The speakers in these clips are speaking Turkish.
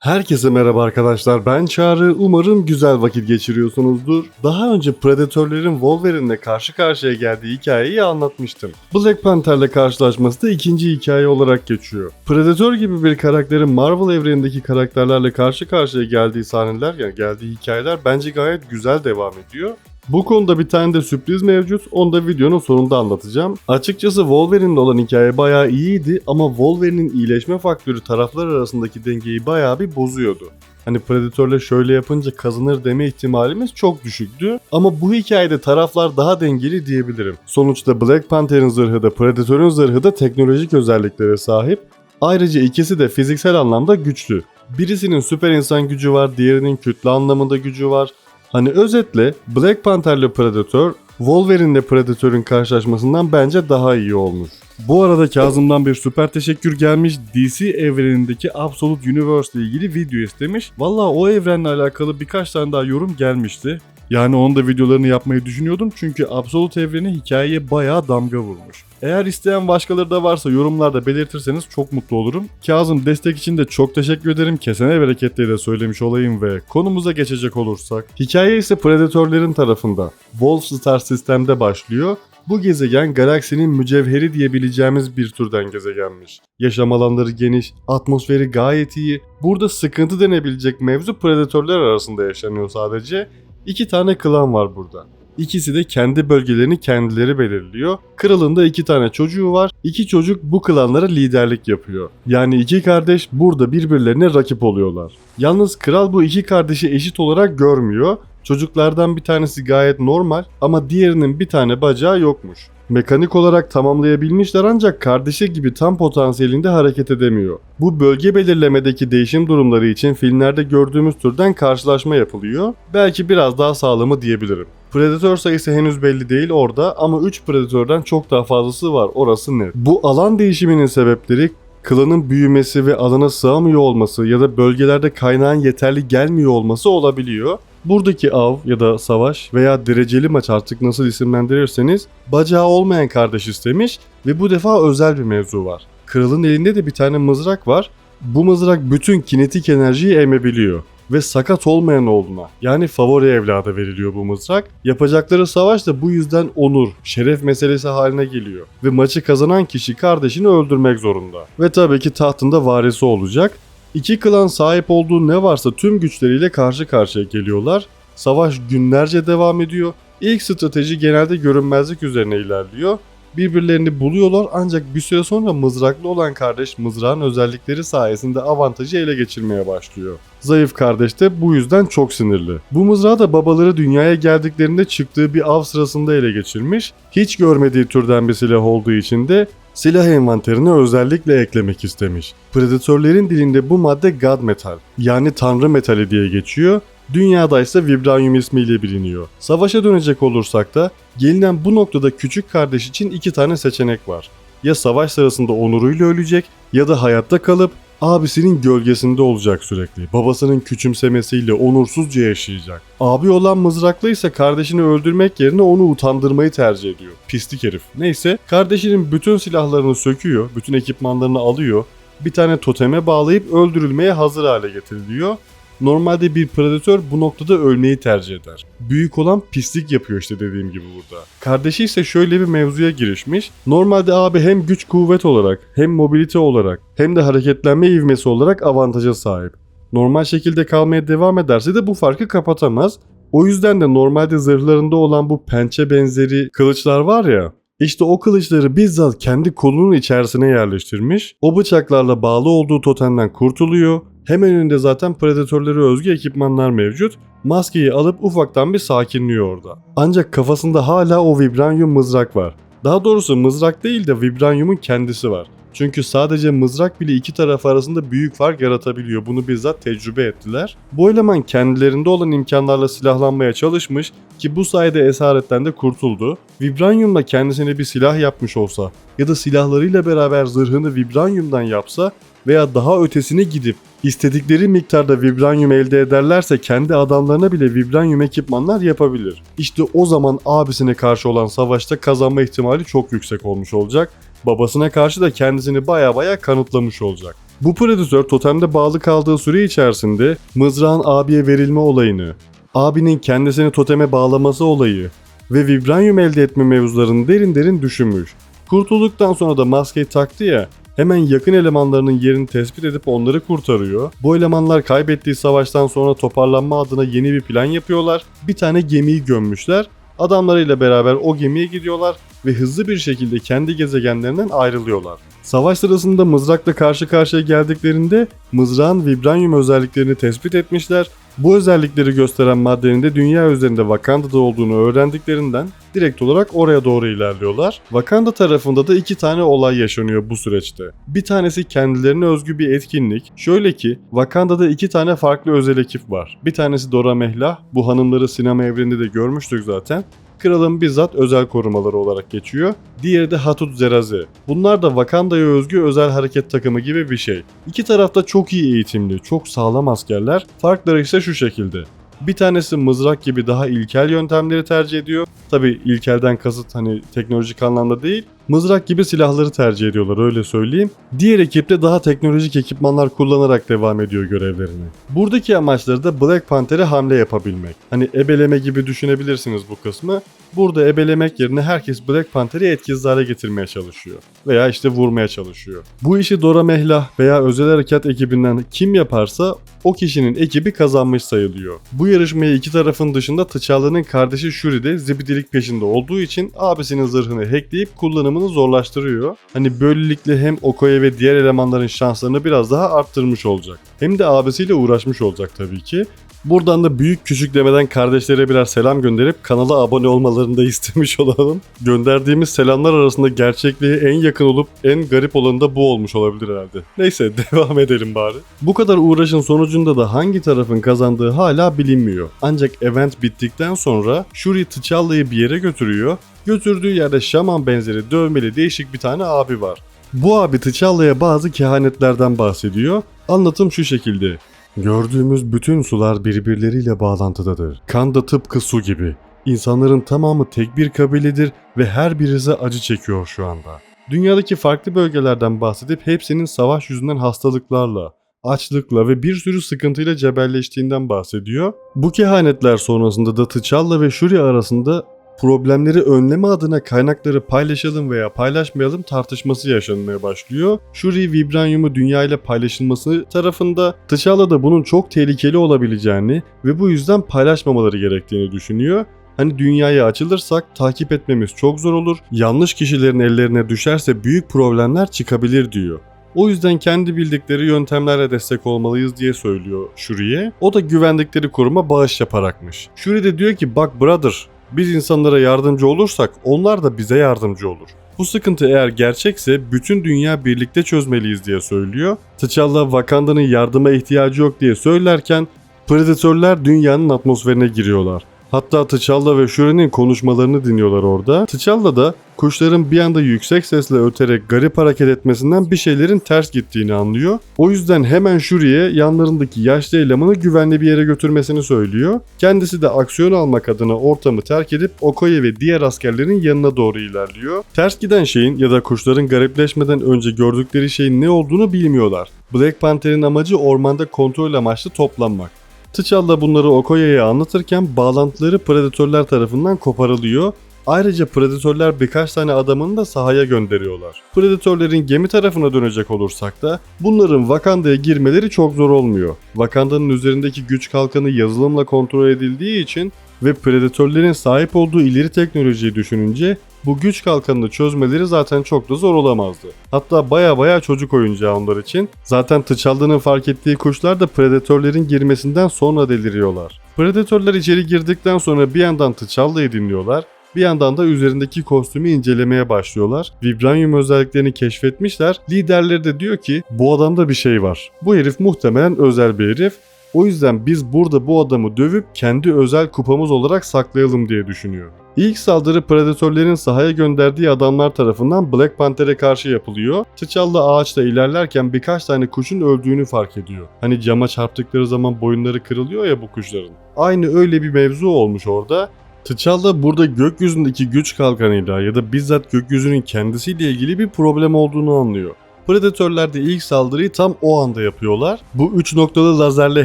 Herkese merhaba arkadaşlar ben Çağrı umarım güzel vakit geçiriyorsunuzdur. Daha önce Predatörlerin Wolverine'le karşı karşıya geldiği hikayeyi anlatmıştım. Black Panther'le karşılaşması da ikinci hikaye olarak geçiyor. Predator gibi bir karakterin Marvel evrenindeki karakterlerle karşı karşıya geldiği sahneler yani geldiği hikayeler bence gayet güzel devam ediyor. Bu konuda bir tane de sürpriz mevcut. Onu da videonun sonunda anlatacağım. Açıkçası Wolverine'le olan hikaye bayağı iyiydi ama Wolverine'in iyileşme faktörü taraflar arasındaki dengeyi bayağı bir bozuyordu. Hani Predator'le şöyle yapınca kazanır deme ihtimalimiz çok düşüktü. Ama bu hikayede taraflar daha dengeli diyebilirim. Sonuçta Black Panther'ın zırhı da Predator'un zırhı da teknolojik özelliklere sahip. Ayrıca ikisi de fiziksel anlamda güçlü. Birisinin süper insan gücü var, diğerinin kütle anlamında gücü var. Hani özetle Black Panther'le Predator, Wolverine'le Predator'un karşılaşmasından bence daha iyi olmuş. Bu arada Kazım'dan bir süper teşekkür gelmiş. DC evrenindeki Absolute Universe ile ilgili video istemiş. Valla o evrenle alakalı birkaç tane daha yorum gelmişti. Yani onun da videolarını yapmayı düşünüyordum çünkü Absolute evreni hikayeye bayağı damga vurmuş. Eğer isteyen başkaları da varsa yorumlarda belirtirseniz çok mutlu olurum. Kazım destek için de çok teşekkür ederim. Kesene bereketleri de söylemiş olayım ve konumuza geçecek olursak. Hikaye ise Predator'lerin tarafında. Wolf Star sistemde başlıyor. Bu gezegen galaksinin mücevheri diyebileceğimiz bir türden gezegenmiş. Yaşam alanları geniş, atmosferi gayet iyi. Burada sıkıntı denebilecek mevzu predatörler arasında yaşanıyor sadece. İki tane klan var burada. İkisi de kendi bölgelerini kendileri belirliyor. Kralın da iki tane çocuğu var. İki çocuk bu klanlara liderlik yapıyor. Yani iki kardeş burada birbirlerine rakip oluyorlar. Yalnız kral bu iki kardeşi eşit olarak görmüyor. Çocuklardan bir tanesi gayet normal ama diğerinin bir tane bacağı yokmuş. Mekanik olarak tamamlayabilmişler ancak kardeşi gibi tam potansiyelinde hareket edemiyor. Bu bölge belirlemedeki değişim durumları için filmlerde gördüğümüz türden karşılaşma yapılıyor. Belki biraz daha sağlamı diyebilirim. Predatör sayısı henüz belli değil orada ama 3 Predatör'den çok daha fazlası var orası net. Bu alan değişiminin sebepleri klanın büyümesi ve alana sığamıyor olması ya da bölgelerde kaynağın yeterli gelmiyor olması olabiliyor. Buradaki av ya da savaş veya dereceli maç artık nasıl isimlendirirseniz bacağı olmayan kardeş istemiş ve bu defa özel bir mevzu var. Kralın elinde de bir tane mızrak var. Bu mızrak bütün kinetik enerjiyi emebiliyor ve sakat olmayan oğluna yani favori evlada veriliyor bu mızrak. Yapacakları savaş da bu yüzden onur, şeref meselesi haline geliyor. Ve maçı kazanan kişi kardeşini öldürmek zorunda. Ve tabii ki tahtında varisi olacak. İki klan sahip olduğu ne varsa tüm güçleriyle karşı karşıya geliyorlar. Savaş günlerce devam ediyor. İlk strateji genelde görünmezlik üzerine ilerliyor. Birbirlerini buluyorlar ancak bir süre sonra mızraklı olan kardeş mızrağın özellikleri sayesinde avantajı ele geçirmeye başlıyor. Zayıf kardeş de bu yüzden çok sinirli. Bu mızrağı da babaları dünyaya geldiklerinde çıktığı bir av sırasında ele geçirmiş. Hiç görmediği türden bir silah olduğu için de silah envanterine özellikle eklemek istemiş. Predatörlerin dilinde bu madde God Metal yani Tanrı Metali diye geçiyor. Dünyada ise Vibranium ismiyle biliniyor. Savaşa dönecek olursak da gelinen bu noktada küçük kardeş için iki tane seçenek var. Ya savaş sırasında onuruyla ölecek ya da hayatta kalıp abisinin gölgesinde olacak sürekli. Babasının küçümsemesiyle onursuzca yaşayacak. Abi olan mızraklı ise kardeşini öldürmek yerine onu utandırmayı tercih ediyor. Pislik herif. Neyse kardeşinin bütün silahlarını söküyor, bütün ekipmanlarını alıyor. Bir tane toteme bağlayıp öldürülmeye hazır hale getiriliyor. Normalde bir predatör bu noktada ölmeyi tercih eder. Büyük olan pislik yapıyor işte dediğim gibi burada. Kardeşi ise şöyle bir mevzuya girişmiş. Normalde abi hem güç kuvvet olarak hem mobilite olarak hem de hareketlenme ivmesi olarak avantaja sahip. Normal şekilde kalmaya devam ederse de bu farkı kapatamaz. O yüzden de normalde zırhlarında olan bu pençe benzeri kılıçlar var ya işte o kılıçları bizzat kendi kolunun içerisine yerleştirmiş. O bıçaklarla bağlı olduğu totemden kurtuluyor. Hemen önünde zaten predatörlere özgü ekipmanlar mevcut. Maskeyi alıp ufaktan bir sakinliyor orada. Ancak kafasında hala o vibranyum mızrak var. Daha doğrusu mızrak değil de vibranyumun kendisi var. Çünkü sadece mızrak bile iki taraf arasında büyük fark yaratabiliyor. Bunu bizzat tecrübe ettiler. Bu eleman kendilerinde olan imkanlarla silahlanmaya çalışmış ki bu sayede esaretten de kurtuldu. Vibranyumla kendisine bir silah yapmış olsa ya da silahlarıyla beraber zırhını vibranyumdan yapsa veya daha ötesine gidip istedikleri miktarda vibranyum elde ederlerse kendi adamlarına bile vibranyum ekipmanlar yapabilir. İşte o zaman abisine karşı olan savaşta kazanma ihtimali çok yüksek olmuş olacak. Babasına karşı da kendisini baya baya kanıtlamış olacak. Bu predatör totemde bağlı kaldığı süre içerisinde mızrağın abiye verilme olayını, abinin kendisini toteme bağlaması olayı ve vibranyum elde etme mevzularını derin derin düşünmüş. Kurtulduktan sonra da maskeyi taktı ya, hemen yakın elemanlarının yerini tespit edip onları kurtarıyor. Bu elemanlar kaybettiği savaştan sonra toparlanma adına yeni bir plan yapıyorlar. Bir tane gemiyi gömmüşler. Adamlarıyla beraber o gemiye gidiyorlar ve hızlı bir şekilde kendi gezegenlerinden ayrılıyorlar. Savaş sırasında mızrakla karşı karşıya geldiklerinde mızrağın vibranyum özelliklerini tespit etmişler. Bu özellikleri gösteren maddenin de dünya üzerinde Wakanda'da olduğunu öğrendiklerinden direkt olarak oraya doğru ilerliyorlar. Wakanda tarafında da iki tane olay yaşanıyor bu süreçte. Bir tanesi kendilerine özgü bir etkinlik. Şöyle ki Wakanda'da iki tane farklı özel ekip var. Bir tanesi Dora Mehla. Bu hanımları sinema evreninde de görmüştük zaten kralın bizzat özel korumaları olarak geçiyor. Diğeri de Hatut Zeraze. Bunlar da Wakanda'ya özgü özel hareket takımı gibi bir şey. İki tarafta çok iyi eğitimli, çok sağlam askerler. Farkları ise şu şekilde. Bir tanesi mızrak gibi daha ilkel yöntemleri tercih ediyor. Tabi ilkelden kasıt hani teknolojik anlamda değil. Mızrak gibi silahları tercih ediyorlar öyle söyleyeyim. Diğer ekipte daha teknolojik ekipmanlar kullanarak devam ediyor görevlerini. Buradaki amaçları da Black Panther'e hamle yapabilmek. Hani ebeleme gibi düşünebilirsiniz bu kısmı. Burada ebelemek yerine herkes Black Panther'i etkisiz hale getirmeye çalışıyor. Veya işte vurmaya çalışıyor. Bu işi Dora Mehlah veya özel harekat ekibinden kim yaparsa o kişinin ekibi kazanmış sayılıyor. Bu yarışmayı iki tarafın dışında T'Challa'nın kardeşi Shuri de zibidilik peşinde olduğu için abisinin zırhını hackleyip kullanımını zorlaştırıyor. Hani böylelikle hem Okoye ve diğer elemanların şanslarını biraz daha arttırmış olacak. Hem de abisiyle uğraşmış olacak tabii ki. Buradan da büyük küçük demeden kardeşlere birer selam gönderip kanala abone olmalarını da istemiş olalım. Gönderdiğimiz selamlar arasında gerçekliğe en yakın olup en garip olanı da bu olmuş olabilir herhalde. Neyse devam edelim bari. Bu kadar uğraşın sonucunda da hangi tarafın kazandığı hala bilinmiyor. Ancak event bittikten sonra Shuri T'Challa'yı bir yere götürüyor. Götürdüğü yerde şaman benzeri dövmeli değişik bir tane abi var. Bu abi T'Challa'ya bazı kehanetlerden bahsediyor. Anlatım şu şekilde. Gördüğümüz bütün sular birbirleriyle bağlantıdadır. Kan da tıpkı su gibi. İnsanların tamamı tek bir kabiledir ve her birisi acı çekiyor şu anda. Dünyadaki farklı bölgelerden bahsedip hepsinin savaş yüzünden hastalıklarla, açlıkla ve bir sürü sıkıntıyla cebelleştiğinden bahsediyor. Bu kehanetler sonrasında da T'Challa ve Shuri arasında problemleri önleme adına kaynakları paylaşalım veya paylaşmayalım tartışması yaşanmaya başlıyor. Shuri Vibranium'u dünya ile paylaşılması tarafında T'Challa da bunun çok tehlikeli olabileceğini ve bu yüzden paylaşmamaları gerektiğini düşünüyor. Hani dünyaya açılırsak takip etmemiz çok zor olur. Yanlış kişilerin ellerine düşerse büyük problemler çıkabilir diyor. O yüzden kendi bildikleri yöntemlerle destek olmalıyız diye söylüyor Shuri'ye. O da güvendikleri kuruma bağış yaparakmış. Shuri de diyor ki bak brother biz insanlara yardımcı olursak onlar da bize yardımcı olur. Bu sıkıntı eğer gerçekse bütün dünya birlikte çözmeliyiz diye söylüyor. T'Challa Wakanda'nın yardıma ihtiyacı yok diye söylerken Predatörler dünyanın atmosferine giriyorlar. Hatta T'Challa ve Shuri'nin konuşmalarını dinliyorlar orada. T'Challa da kuşların bir anda yüksek sesle öterek garip hareket etmesinden bir şeylerin ters gittiğini anlıyor. O yüzden hemen Shuri'ye yanlarındaki yaşlı elemanı güvenli bir yere götürmesini söylüyor. Kendisi de aksiyon almak adına ortamı terk edip Okoye ve diğer askerlerin yanına doğru ilerliyor. Ters giden şeyin ya da kuşların garipleşmeden önce gördükleri şeyin ne olduğunu bilmiyorlar. Black Panther'in amacı ormanda kontrol amaçlı toplanmak. T'Challa bunları Okoye'ye anlatırken bağlantıları predatörler tarafından koparılıyor. Ayrıca predatörler birkaç tane adamını da sahaya gönderiyorlar. Predatörlerin gemi tarafına dönecek olursak da bunların Wakanda'ya girmeleri çok zor olmuyor. Wakanda'nın üzerindeki güç kalkanı yazılımla kontrol edildiği için ve predatörlerin sahip olduğu ileri teknolojiyi düşününce bu güç kalkanını çözmeleri zaten çok da zor olamazdı. Hatta baya baya çocuk oyuncağı onlar için. Zaten T'Challa'nın fark ettiği kuşlar da predatörlerin girmesinden sonra deliriyorlar. Predatörler içeri girdikten sonra bir yandan T'Challa'yı dinliyorlar. Bir yandan da üzerindeki kostümü incelemeye başlıyorlar. Vibranium özelliklerini keşfetmişler. Liderleri de diyor ki bu adamda bir şey var. Bu herif muhtemelen özel bir herif. O yüzden biz burada bu adamı dövüp kendi özel kupamız olarak saklayalım diye düşünüyor. İlk saldırı predatörlerin sahaya gönderdiği adamlar tarafından Black Panther'e karşı yapılıyor. T'Challa ağaçta ilerlerken birkaç tane kuşun öldüğünü fark ediyor. Hani cama çarptıkları zaman boyunları kırılıyor ya bu kuşların. Aynı öyle bir mevzu olmuş orada. T'Challa burada gökyüzündeki güç kalkanıyla ya da bizzat gökyüzünün kendisiyle ilgili bir problem olduğunu anlıyor. Predatörler de ilk saldırıyı tam o anda yapıyorlar. Bu 3 noktalı lazerle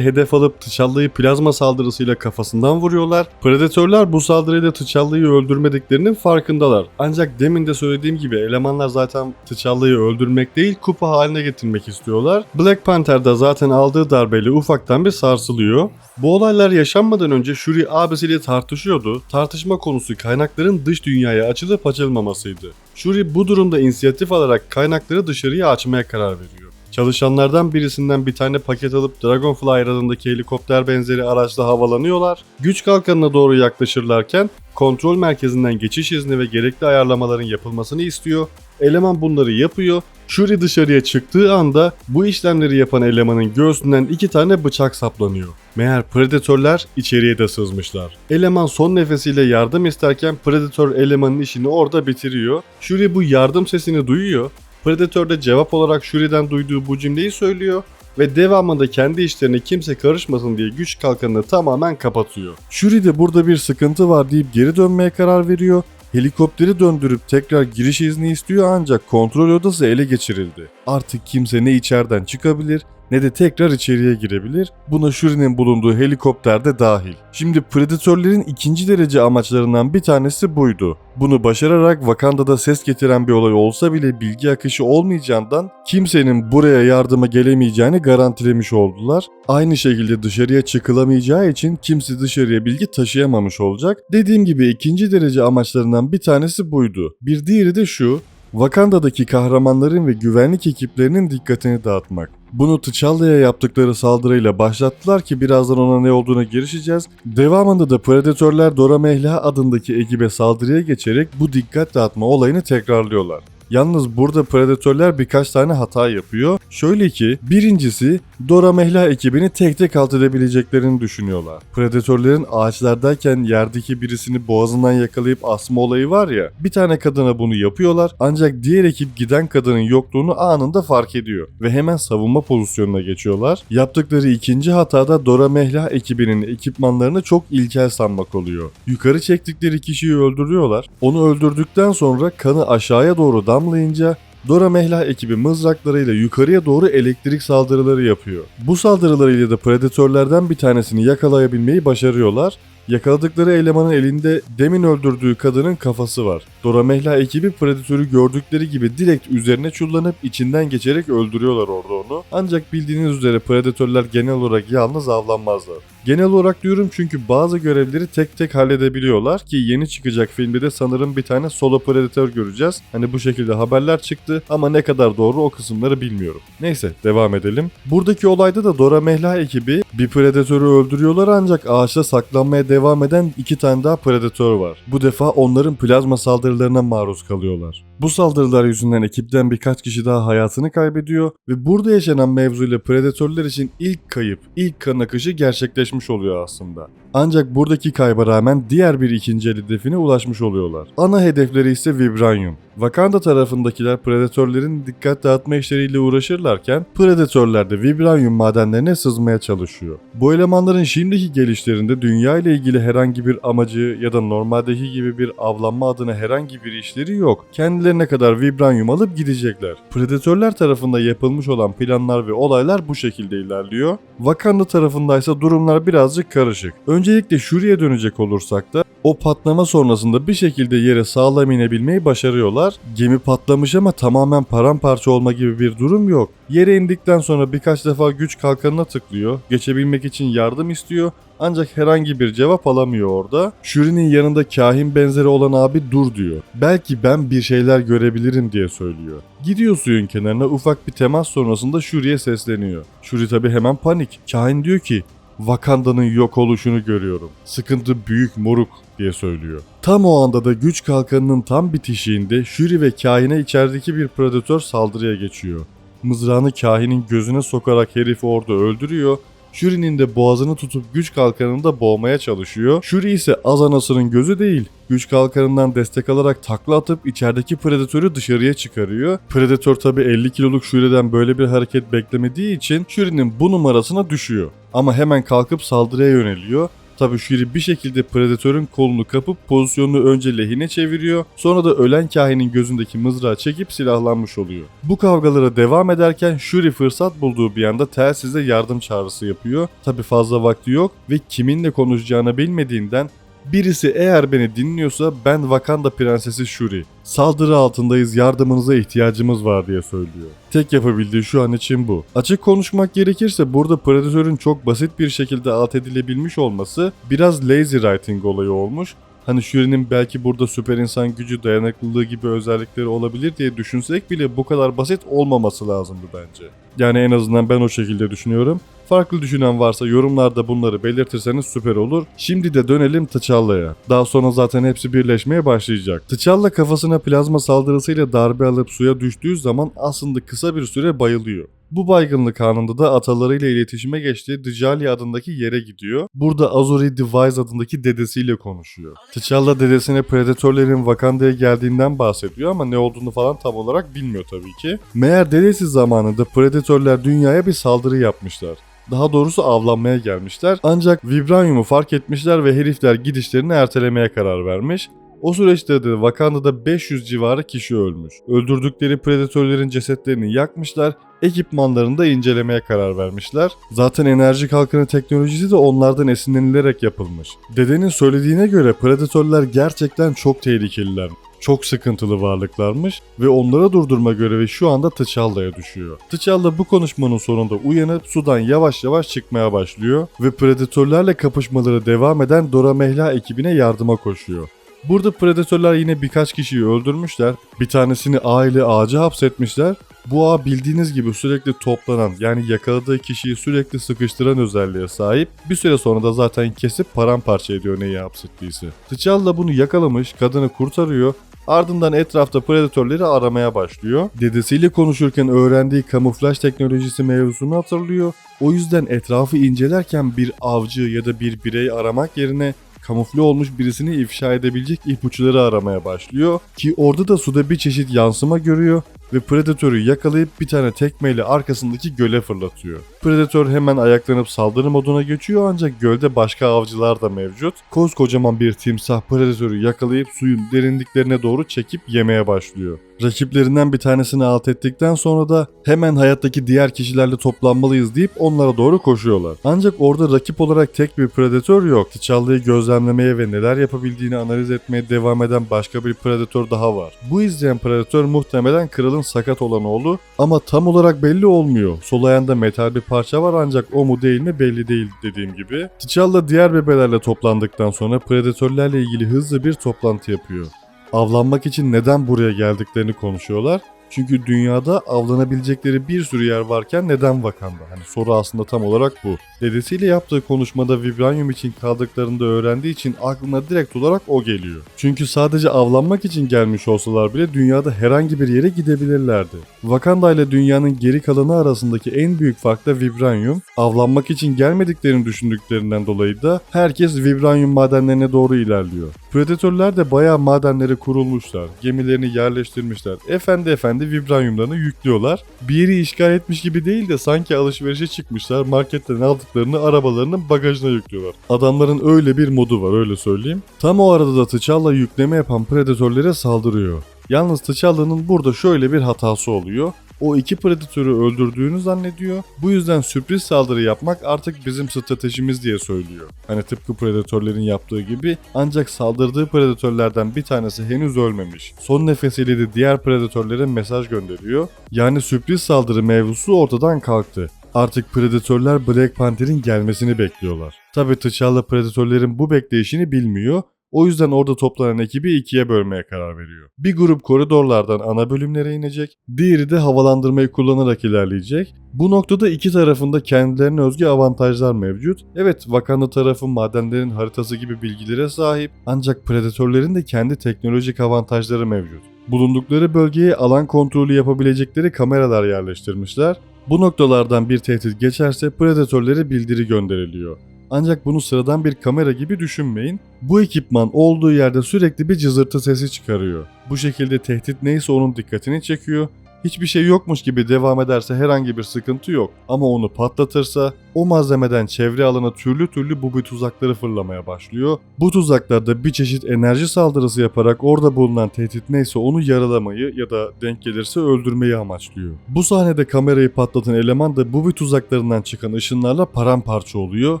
hedef alıp T'Challa'yı plazma saldırısıyla kafasından vuruyorlar. Predatörler bu saldırıyla T'Challa'yı öldürmediklerinin farkındalar. Ancak demin de söylediğim gibi elemanlar zaten T'Challa'yı öldürmek değil kupa haline getirmek istiyorlar. Black Panther da zaten aldığı darbeyle ufaktan bir sarsılıyor. Bu olaylar yaşanmadan önce Shuri abisiyle tartışıyordu. Tartışma konusu kaynakların dış dünyaya açılıp açılmamasıydı. Shuri bu durumda inisiyatif alarak kaynakları dışarıya açmaya karar veriyor. Çalışanlardan birisinden bir tane paket alıp Dragonfly adındaki helikopter benzeri araçla havalanıyorlar. Güç kalkanına doğru yaklaşırlarken kontrol merkezinden geçiş izni ve gerekli ayarlamaların yapılmasını istiyor. Eleman bunları yapıyor. Shuri dışarıya çıktığı anda bu işlemleri yapan elemanın göğsünden iki tane bıçak saplanıyor. Meğer predatörler içeriye de sızmışlar. Eleman son nefesiyle yardım isterken predatör elemanın işini orada bitiriyor. Shuri bu yardım sesini duyuyor. Predatör de cevap olarak Shuri'den duyduğu bu cümleyi söylüyor ve devamında kendi işlerine kimse karışmasın diye güç kalkanını tamamen kapatıyor. Shuri de burada bir sıkıntı var deyip geri dönmeye karar veriyor. Helikopteri döndürüp tekrar giriş izni istiyor ancak kontrol odası ele geçirildi. Artık kimse ne içeriden çıkabilir ne de tekrar içeriye girebilir. Buna Shuri'nin bulunduğu helikopter de dahil. Şimdi Predatörlerin ikinci derece amaçlarından bir tanesi buydu. Bunu başararak Wakanda'da ses getiren bir olay olsa bile bilgi akışı olmayacağından kimsenin buraya yardıma gelemeyeceğini garantilemiş oldular. Aynı şekilde dışarıya çıkılamayacağı için kimse dışarıya bilgi taşıyamamış olacak. Dediğim gibi ikinci derece amaçlarından bir tanesi buydu. Bir diğeri de şu, Wakanda'daki kahramanların ve güvenlik ekiplerinin dikkatini dağıtmak. Bunu T'Challa'ya yaptıkları saldırıyla başlattılar ki birazdan ona ne olduğuna girişeceğiz. Devamında da Predatörler Dora Mehla adındaki ekibe saldırıya geçerek bu dikkat dağıtma olayını tekrarlıyorlar. Yalnız burada predatörler birkaç tane hata yapıyor. Şöyle ki birincisi Dora Mehla ekibini tek tek alt edebileceklerini düşünüyorlar. Predatörlerin ağaçlardayken yerdeki birisini boğazından yakalayıp asma olayı var ya bir tane kadına bunu yapıyorlar ancak diğer ekip giden kadının yokluğunu anında fark ediyor ve hemen savunma pozisyonuna geçiyorlar. Yaptıkları ikinci hatada Dora Mehla ekibinin ekipmanlarını çok ilkel sanmak oluyor. Yukarı çektikleri kişiyi öldürüyorlar. Onu öldürdükten sonra kanı aşağıya doğru damlayınca Dora Mehla ekibi mızraklarıyla yukarıya doğru elektrik saldırıları yapıyor. Bu saldırılarıyla da predatörlerden bir tanesini yakalayabilmeyi başarıyorlar. Yakaladıkları elemanın elinde demin öldürdüğü kadının kafası var. Dora Mehla ekibi predatörü gördükleri gibi direkt üzerine çullanıp içinden geçerek öldürüyorlar orada onu. Ancak bildiğiniz üzere predatörler genel olarak yalnız avlanmazlar. Genel olarak diyorum çünkü bazı görevleri tek tek halledebiliyorlar ki yeni çıkacak filmde de sanırım bir tane solo predatör göreceğiz. Hani bu şekilde haberler çıktı ama ne kadar doğru o kısımları bilmiyorum. Neyse devam edelim. Buradaki olayda da Dora Mehla ekibi bir predatörü öldürüyorlar ancak ağaçta saklanmaya devam eden iki tane daha predatör var. Bu defa onların plazma saldırılarına maruz kalıyorlar. Bu saldırılar yüzünden ekipten birkaç kişi daha hayatını kaybediyor ve burada yaşanan mevzuyla predatörler için ilk kayıp, ilk kan akışı gerçekleşmiş oluyor aslında. Ancak buradaki kayba rağmen diğer bir ikinci el hedefine ulaşmış oluyorlar. Ana hedefleri ise Vibranium. Wakanda tarafındakiler predatörlerin dikkat dağıtma işleriyle uğraşırlarken predatörler de Vibranium madenlerine sızmaya çalışıyor. Bu elemanların şimdiki gelişlerinde dünya ile ilgili herhangi bir amacı ya da normaldeki gibi bir avlanma adına herhangi bir işleri yok. Kendilerine kadar Vibranium alıp gidecekler. Predatörler tarafında yapılmış olan planlar ve olaylar bu şekilde ilerliyor. Wakanda tarafındaysa durumlar birazcık karışık. Öncelikle Shuri'ye dönecek olursak da o patlama sonrasında bir şekilde yere sağlam inebilmeyi başarıyorlar. Gemi patlamış ama tamamen paramparça olma gibi bir durum yok. Yere indikten sonra birkaç defa güç kalkanına tıklıyor. Geçebilmek için yardım istiyor. Ancak herhangi bir cevap alamıyor orada. Shuri'nin yanında kahin benzeri olan abi dur diyor. Belki ben bir şeyler görebilirim diye söylüyor. Gidiyor suyun kenarına ufak bir temas sonrasında Shuri'ye sesleniyor. Shuri tabi hemen panik. Kahin diyor ki Wakanda'nın yok oluşunu görüyorum. Sıkıntı büyük moruk diye söylüyor. Tam o anda da güç kalkanının tam bitişiğinde Shuri ve kahine içerideki bir predatör saldırıya geçiyor. Mızrağını kahinin gözüne sokarak herifi orada öldürüyor. Shuri'nin de boğazını tutup güç kalkanını da boğmaya çalışıyor. Shuri ise az anasının gözü değil. Güç kalkanından destek alarak takla atıp içerideki predatörü dışarıya çıkarıyor. Predatör tabi 50 kiloluk Shuri'den böyle bir hareket beklemediği için Shuri'nin bu numarasına düşüyor. Ama hemen kalkıp saldırıya yöneliyor. Tabi Shuri bir şekilde Predator'ın kolunu kapıp pozisyonunu önce lehine çeviriyor. Sonra da ölen kahinin gözündeki mızrağı çekip silahlanmış oluyor. Bu kavgalara devam ederken Shuri fırsat bulduğu bir anda telsizle yardım çağrısı yapıyor. Tabi fazla vakti yok ve kiminle konuşacağını bilmediğinden Birisi eğer beni dinliyorsa ben Wakanda prensesi Shuri. Saldırı altındayız yardımınıza ihtiyacımız var diye söylüyor. Tek yapabildiği şu an için bu. Açık konuşmak gerekirse burada Predator'ın çok basit bir şekilde alt edilebilmiş olması biraz lazy writing olayı olmuş. Hani Shuri'nin belki burada süper insan gücü, dayanıklılığı gibi özellikleri olabilir diye düşünsek bile bu kadar basit olmaması lazımdı bence. Yani en azından ben o şekilde düşünüyorum. Farklı düşünen varsa yorumlarda bunları belirtirseniz süper olur. Şimdi de dönelim T'Challa'ya. Daha sonra zaten hepsi birleşmeye başlayacak. T'Challa kafasına plazma saldırısıyla darbe alıp suya düştüğü zaman aslında kısa bir süre bayılıyor. Bu baygınlık anında da atalarıyla iletişime geçtiği Djali adındaki yere gidiyor. Burada Azori Device adındaki dedesiyle konuşuyor. T'Challa dedesine Predatorlerin Wakanda'ya geldiğinden bahsediyor ama ne olduğunu falan tam olarak bilmiyor tabii ki. Meğer dedesi zamanında Predatorler dünyaya bir saldırı yapmışlar. Daha doğrusu avlanmaya gelmişler. Ancak Vibranium'u fark etmişler ve herifler gidişlerini ertelemeye karar vermiş. O süreçte de Wakanda'da 500 civarı kişi ölmüş. Öldürdükleri predatörlerin cesetlerini yakmışlar, ekipmanlarını da incelemeye karar vermişler. Zaten enerji kalkanı teknolojisi de onlardan esinlenilerek yapılmış. Dedenin söylediğine göre predatörler gerçekten çok tehlikeliler. Çok sıkıntılı varlıklarmış ve onlara durdurma görevi şu anda T'Challa'ya düşüyor. T'Challa bu konuşmanın sonunda uyanıp sudan yavaş yavaş çıkmaya başlıyor ve predatörlerle kapışmaları devam eden Dora Mehla ekibine yardıma koşuyor. Burada predatörler yine birkaç kişiyi öldürmüşler. Bir tanesini ağ ile ağaca hapsetmişler. Bu ağ bildiğiniz gibi sürekli toplanan yani yakaladığı kişiyi sürekli sıkıştıran özelliğe sahip. Bir süre sonra da zaten kesip paramparça ediyor neyi hapsettiyse. T'Challa bunu yakalamış, kadını kurtarıyor Ardından etrafta predatörleri aramaya başlıyor. Dedesiyle konuşurken öğrendiği kamuflaj teknolojisi mevzusunu hatırlıyor. O yüzden etrafı incelerken bir avcı ya da bir birey aramak yerine kamufle olmuş birisini ifşa edebilecek ipuçları aramaya başlıyor. Ki orada da suda bir çeşit yansıma görüyor ve Predator'u yakalayıp bir tane tekmeyle arkasındaki göle fırlatıyor. Predator hemen ayaklanıp saldırı moduna geçiyor ancak gölde başka avcılar da mevcut. Koskocaman bir timsah Predator'u yakalayıp suyun derinliklerine doğru çekip yemeye başlıyor. Rakiplerinden bir tanesini alt ettikten sonra da hemen hayattaki diğer kişilerle toplanmalıyız deyip onlara doğru koşuyorlar. Ancak orada rakip olarak tek bir predatör yok. T'Challa'yı gözlemlemeye ve neler yapabildiğini analiz etmeye devam eden başka bir predatör daha var. Bu izleyen predatör muhtemelen kralın sakat olan oğlu ama tam olarak belli olmuyor. Sol ayağında metal bir parça var ancak o mu değil mi belli değil dediğim gibi. T'Challa diğer bebelerle toplandıktan sonra predatörlerle ilgili hızlı bir toplantı yapıyor avlanmak için neden buraya geldiklerini konuşuyorlar. Çünkü dünyada avlanabilecekleri bir sürü yer varken neden Wakanda? Hani soru aslında tam olarak bu. Dedesiyle yaptığı konuşmada Vibranium için kaldıklarını da öğrendiği için aklına direkt olarak o geliyor. Çünkü sadece avlanmak için gelmiş olsalar bile dünyada herhangi bir yere gidebilirlerdi. Wakanda ile dünyanın geri kalanı arasındaki en büyük fark da Vibranium. Avlanmak için gelmediklerini düşündüklerinden dolayı da herkes Vibranium madenlerine doğru ilerliyor. Predatörler de bayağı madenlere kurulmuşlar. Gemilerini yerleştirmişler. Efendi efendi vibranyumlarını yüklüyorlar. Bir yeri işgal etmiş gibi değil de sanki alışverişe çıkmışlar. Marketten aldıklarını arabalarının bagajına yüklüyorlar. Adamların öyle bir modu var öyle söyleyeyim. Tam o arada da T'Challa yükleme yapan predatörlere saldırıyor. Yalnız T'Challa'nın burada şöyle bir hatası oluyor o iki predatörü öldürdüğünü zannediyor. Bu yüzden sürpriz saldırı yapmak artık bizim stratejimiz diye söylüyor. Hani tıpkı predatörlerin yaptığı gibi ancak saldırdığı predatörlerden bir tanesi henüz ölmemiş. Son nefesiyle de diğer predatörlere mesaj gönderiyor. Yani sürpriz saldırı mevzusu ortadan kalktı. Artık predatörler Black Panther'in gelmesini bekliyorlar. Tabi T'Challa predatörlerin bu bekleyişini bilmiyor o yüzden orada toplanan ekibi ikiye bölmeye karar veriyor. Bir grup koridorlardan ana bölümlere inecek, diğeri de havalandırmayı kullanarak ilerleyecek. Bu noktada iki tarafında kendilerine özgü avantajlar mevcut. Evet Wakanda tarafı madenlerin haritası gibi bilgilere sahip ancak predatörlerin de kendi teknolojik avantajları mevcut. Bulundukları bölgeye alan kontrolü yapabilecekleri kameralar yerleştirmişler. Bu noktalardan bir tehdit geçerse predatörlere bildiri gönderiliyor. Ancak bunu sıradan bir kamera gibi düşünmeyin. Bu ekipman olduğu yerde sürekli bir cızırtı sesi çıkarıyor. Bu şekilde tehdit neyse onun dikkatini çekiyor. Hiçbir şey yokmuş gibi devam ederse herhangi bir sıkıntı yok. Ama onu patlatırsa o malzemeden çevre alana türlü türlü bubi tuzakları fırlamaya başlıyor. Bu tuzaklarda bir çeşit enerji saldırısı yaparak orada bulunan tehdit neyse onu yaralamayı ya da denk gelirse öldürmeyi amaçlıyor. Bu sahnede kamerayı patlatan eleman da bubi tuzaklarından çıkan ışınlarla paramparça oluyor.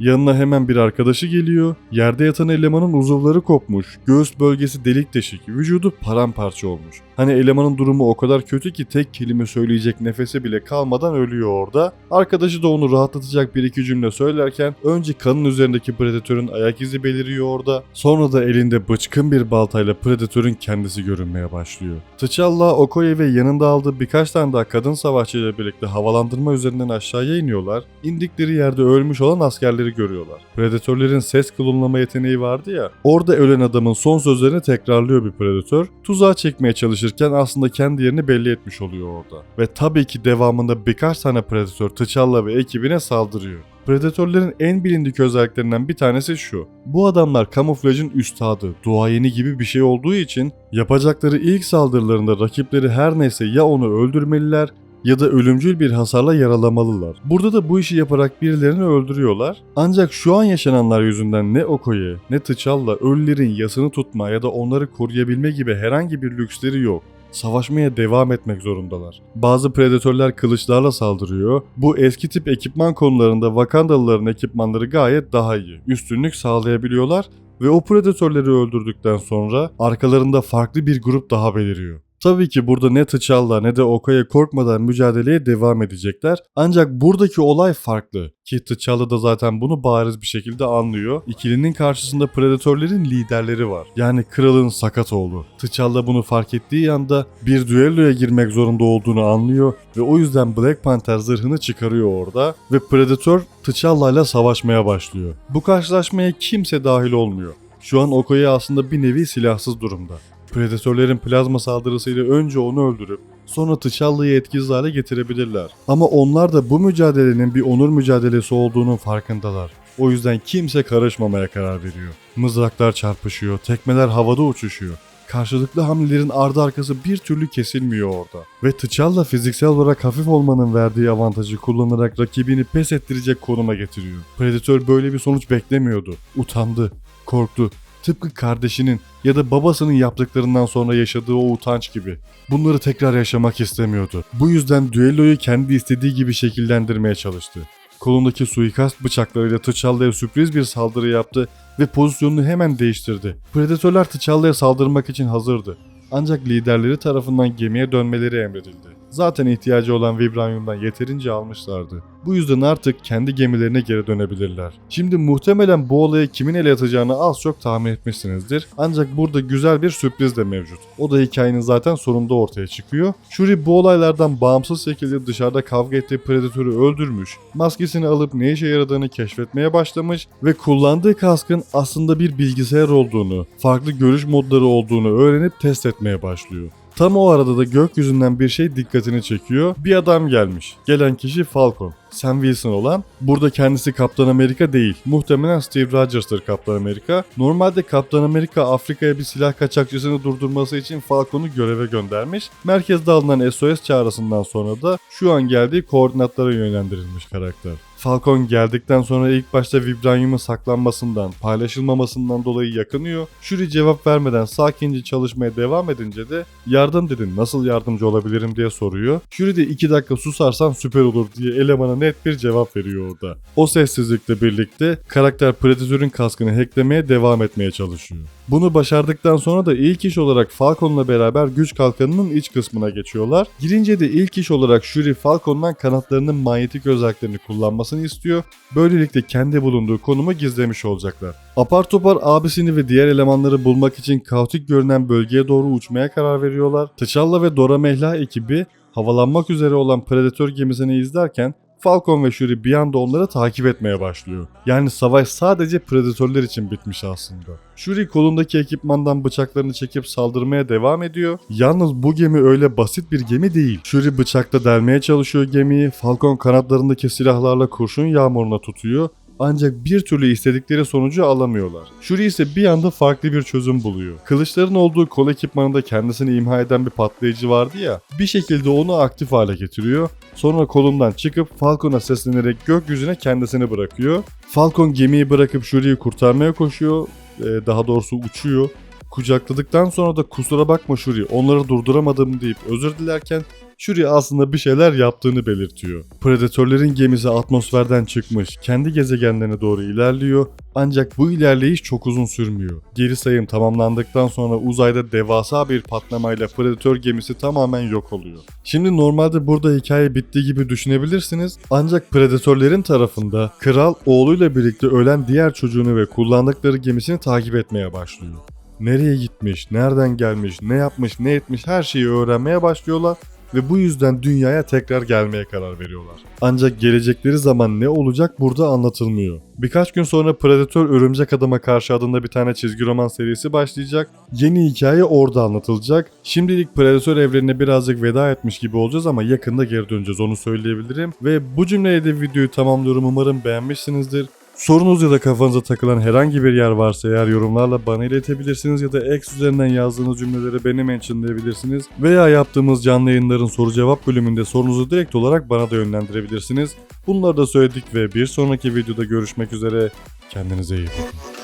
Yanına hemen bir arkadaşı geliyor. Yerde yatan elemanın uzuvları kopmuş, göğüs bölgesi delik deşik, vücudu paramparça olmuş. Hani elemanın durumu o kadar kötü ki tek kelime söyleyecek nefesi bile kalmadan ölüyor orada. Arkadaşı da onu rahatlatacak bir iki cümle söylerken önce kanın üzerindeki predatörün ayak izi beliriyor orada. Sonra da elinde bıçkın bir baltayla predatörün kendisi görünmeye başlıyor. T'Challa, Okoye ve yanında aldığı birkaç tane daha kadın savaşçıyla birlikte havalandırma üzerinden aşağıya iniyorlar. İndikleri yerde ölmüş olan askerleri görüyorlar. Predatörlerin ses klonlama yeteneği vardı ya. Orada ölen adamın son sözlerini tekrarlıyor bir predatör. Tuzağa çekmeye çalışırken aslında kendi yerini belli etmiş oluyor orada. Ve tabii ki devamında birkaç tane predatör T'Challa ve ekibine saldırıyor. Predatörlerin en bilindik özelliklerinden bir tanesi şu. Bu adamlar kamuflajın üstadı, duayeni gibi bir şey olduğu için yapacakları ilk saldırılarında rakipleri her neyse ya onu öldürmeliler ya da ölümcül bir hasarla yaralamalılar. Burada da bu işi yaparak birilerini öldürüyorlar. Ancak şu an yaşananlar yüzünden ne Okoye ne T'Challa ölülerin yasını tutma ya da onları koruyabilme gibi herhangi bir lüksleri yok savaşmaya devam etmek zorundalar. Bazı predatörler kılıçlarla saldırıyor. Bu eski tip ekipman konularında Wakandalıların ekipmanları gayet daha iyi. Üstünlük sağlayabiliyorlar ve o predatörleri öldürdükten sonra arkalarında farklı bir grup daha beliriyor. Tabii ki burada ne T'Challa ne de Okoye korkmadan mücadeleye devam edecekler. Ancak buradaki olay farklı. Ki T'Challa da zaten bunu bariz bir şekilde anlıyor. İkilinin karşısında predatörlerin liderleri var. Yani kralın sakat oğlu. T'Challa bunu fark ettiği anda bir düelloya girmek zorunda olduğunu anlıyor ve o yüzden Black Panther zırhını çıkarıyor orada ve Predator T'Challa ile savaşmaya başlıyor. Bu karşılaşmaya kimse dahil olmuyor. Şu an Okoye aslında bir nevi silahsız durumda. Predatörlerin plazma saldırısıyla önce onu öldürüp sonra T'Challa'yı etkisiz hale getirebilirler. Ama onlar da bu mücadelenin bir onur mücadelesi olduğunun farkındalar. O yüzden kimse karışmamaya karar veriyor. Mızraklar çarpışıyor, tekmeler havada uçuşuyor. Karşılıklı hamlelerin ardı arkası bir türlü kesilmiyor orada. Ve T'Challa fiziksel olarak hafif olmanın verdiği avantajı kullanarak rakibini pes ettirecek konuma getiriyor. Predator böyle bir sonuç beklemiyordu. Utandı, korktu Tıpkı kardeşinin ya da babasının yaptıklarından sonra yaşadığı o utanç gibi. Bunları tekrar yaşamak istemiyordu. Bu yüzden düelloyu kendi istediği gibi şekillendirmeye çalıştı. Kolundaki suikast bıçaklarıyla T'Challa'ya sürpriz bir saldırı yaptı ve pozisyonunu hemen değiştirdi. Predatörler T'Challa'ya saldırmak için hazırdı. Ancak liderleri tarafından gemiye dönmeleri emredildi. Zaten ihtiyacı olan vibranyumdan yeterince almışlardı. Bu yüzden artık kendi gemilerine geri dönebilirler. Şimdi muhtemelen bu olaya kimin ele atacağını az çok tahmin etmişsinizdir. Ancak burada güzel bir sürpriz de mevcut. O da hikayenin zaten sonunda ortaya çıkıyor. Shuri bu olaylardan bağımsız şekilde dışarıda kavga ettiği predatörü öldürmüş, maskesini alıp ne işe yaradığını keşfetmeye başlamış ve kullandığı kaskın aslında bir bilgisayar olduğunu, farklı görüş modları olduğunu öğrenip test etmeye başlıyor. Tam o arada da gökyüzünden bir şey dikkatini çekiyor. Bir adam gelmiş. Gelen kişi Falcon. Sam Wilson olan. Burada kendisi Kaptan Amerika değil. Muhtemelen Steve Rogers'tır Kaptan Amerika. Normalde Kaptan Amerika Afrika'ya bir silah kaçakçısını durdurması için Falcon'u göreve göndermiş. Merkezde alınan SOS çağrısından sonra da şu an geldiği koordinatlara yönlendirilmiş karakter. Falcon geldikten sonra ilk başta vibranyumun saklanmasından, paylaşılmamasından dolayı yakınıyor. Shuri cevap vermeden sakince çalışmaya devam edince de yardım dedin nasıl yardımcı olabilirim diye soruyor. Shuri de 2 dakika susarsan süper olur diye elemana net bir cevap veriyor orada. O sessizlikle birlikte karakter Predator'ın kaskını hacklemeye devam etmeye çalışıyor. Bunu başardıktan sonra da ilk iş olarak Falcon'la beraber güç kalkanının iç kısmına geçiyorlar. Girince de ilk iş olarak Shuri Falcon'dan kanatlarının manyetik özelliklerini kullanmasını istiyor. Böylelikle kendi bulunduğu konumu gizlemiş olacaklar. Apar topar abisini ve diğer elemanları bulmak için kaotik görünen bölgeye doğru uçmaya karar veriyorlar. T'Challa ve Dora Mehla ekibi havalanmak üzere olan Predator gemisini izlerken Falcon ve Shuri bir anda onları takip etmeye başlıyor. Yani savaş sadece predatörler için bitmiş aslında. Shuri kolundaki ekipmandan bıçaklarını çekip saldırmaya devam ediyor. Yalnız bu gemi öyle basit bir gemi değil. Shuri bıçakla delmeye çalışıyor gemiyi. Falcon kanatlarındaki silahlarla kurşun yağmuruna tutuyor Ancak bir türlü istedikleri sonucu alamıyorlar. Shuri ise bir anda farklı bir çözüm buluyor. Kılıçların olduğu kol ekipmanında kendisini imha eden bir patlayıcı vardı ya, bir şekilde onu aktif hale getiriyor. Sonra kolundan çıkıp Falcon'a seslenerek gökyüzüne kendisini bırakıyor. Falcon gemiyi bırakıp Shuri'yi kurtarmaya koşuyor. Ee, daha doğrusu uçuyor. Kucakladıktan sonra da kusura bakma Shuri onları durduramadım deyip özür dilerken Shuri aslında bir şeyler yaptığını belirtiyor. Predatörlerin gemisi atmosferden çıkmış, kendi gezegenlerine doğru ilerliyor ancak bu ilerleyiş çok uzun sürmüyor. Geri sayım tamamlandıktan sonra uzayda devasa bir patlamayla Predator gemisi tamamen yok oluyor. Şimdi normalde burada hikaye bittiği gibi düşünebilirsiniz ancak Predatörlerin tarafında kral oğluyla birlikte ölen diğer çocuğunu ve kullandıkları gemisini takip etmeye başlıyor nereye gitmiş, nereden gelmiş, ne yapmış, ne etmiş her şeyi öğrenmeye başlıyorlar ve bu yüzden dünyaya tekrar gelmeye karar veriyorlar. Ancak gelecekleri zaman ne olacak burada anlatılmıyor. Birkaç gün sonra Predator Örümcek Adam'a karşı adında bir tane çizgi roman serisi başlayacak. Yeni hikaye orada anlatılacak. Şimdilik Predator evrenine birazcık veda etmiş gibi olacağız ama yakında geri döneceğiz onu söyleyebilirim. Ve bu cümleyle de videoyu tamamlıyorum umarım beğenmişsinizdir. Sorunuz ya da kafanıza takılan herhangi bir yer varsa eğer yorumlarla bana iletebilirsiniz ya da X üzerinden yazdığınız cümleleri benim mentionlayabilirsiniz veya yaptığımız canlı yayınların soru cevap bölümünde sorunuzu direkt olarak bana da yönlendirebilirsiniz. Bunları da söyledik ve bir sonraki videoda görüşmek üzere. Kendinize iyi bakın.